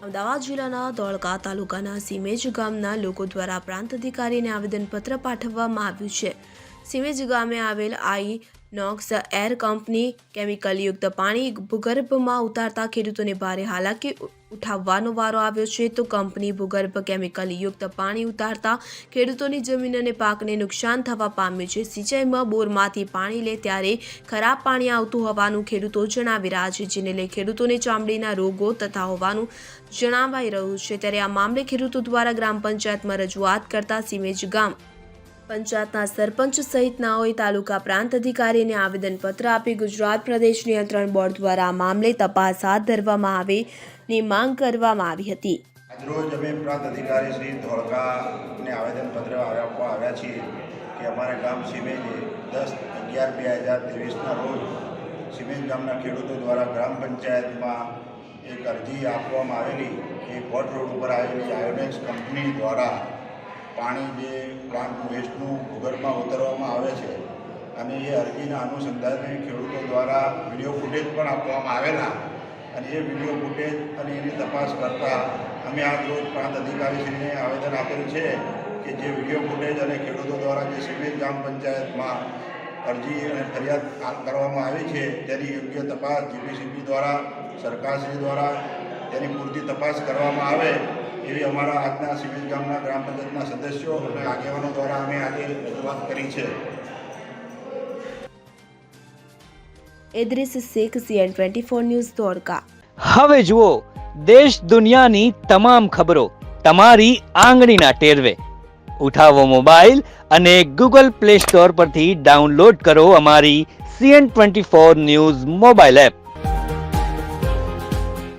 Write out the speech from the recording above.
અમદાવાદ જિલ્લાના ધોળકા તાલુકાના સીમેજ ગામના લોકો દ્વારા પ્રાંત અધિકારીને આવેદનપત્ર પાઠવવામાં આવ્યું છે. સીમેજ ગામે આવેલ આઈ નોક્સ એર કંપની કેમિકલયુક્ત પાણી ભૂગર્ભમાં ઉતારતા ખેડૂતોને ભારે હાલાકી ઉઠાવવાનો વારો આવ્યો છે. તો કંપની ભૂગર્ભ કેમિકલયુક્ત પાણી ઉતારતા ખેડૂતોની જમીન અને પાકને નુકસાન થવા પામ્યું છે. સિંચાઈમાં બોરમાંથી પાણી લે ત્યારે ખરાબ પાણી આવતું હોવાનું ખેડૂતો જણાવી રહ્યા છે, જેને લઈ ખેડૂતોને ચામડીના રોગો તથા હોવાનું જણાવાઈ રહ્યું છે. ત્યારે આ મામલે ખેડૂતો દ્વારા ગ્રામ પંચાયતમાં રજૂઆત કરતા સિમેજ ગામ પંચાયતના સરપંચ સહિતનાઓએ તાલુકા પ્રાંત અધિકારીને આવેદનપત્ર આપી ગુજરાત પ્રદેશ નિયંત્રણ બોર્ડ દ્વારા આ મામલે તપાસ હાથ ધરવામાં આવે ની માંગ કરવામાં આવી હતી. આજરોજ અમે પ્રાંત અધિકારી શ્રી ધોળકાને આવેદનપત્ર આપવા આવ્યા છીએ કે અમારા ગામ સિમેજે દસ અગિયાર બે હજાર ત્રેવીસના રોજ સિમેજ ગામના ખેડૂતો દ્વારા ગ્રામ પંચાયતમાં એક અરજી આપવામાં આવેલી. એ કોટ રોડ ઉપર આવેલી આયોનેક્સ કંપની દ્વારા પાણી જે પ્લાન્ટ વેસ્ટનું ભૂગર્ભમાં ઉતરવામાં આવે છે અને એ અરજીના અનુસંધાને ખેડૂતો દ્વારા વીડિયો ફૂટેજ પણ આપવામાં આવેલા અને એ વીડિયો ફૂટેજ અને એની તપાસ કરતાં અમે આજ રોજ પ્રાંત અધિકારીશ્રીને આવેદન આપેલ છે કે જે વીડિયો ફૂટેજ અને ખેડૂતો દ્વારા જે સિમેજ ગ્રામ પંચાયતમાં અરજી અને ફરિયાદ કરવામાં આવી છે તેની યોગ્ય તપાસ જીપીસીપી દ્વારા, સરકારશ્રી દ્વારા તેની પૂરતી તપાસ કરવામાં આવે એવી અમારા આજના સિવિલ ગામના ગ્રામ પંચાયતના સદસ્યો અને આગેવાનો દ્વારા અમે આજે રજૂઆત કરી છે. Edris Shaikh CN twenty four news Dwarka. હવે જુઓ દેશ દુનિયાની તમામ ખબરો તમારી આંગળીના ટેરવે. ઉઠાવો મોબાઈલ અને ગૂગલ પ્લે સ્ટોર પરથી ડાઉનલોડ કરો અમારી CN twenty four news mobile app.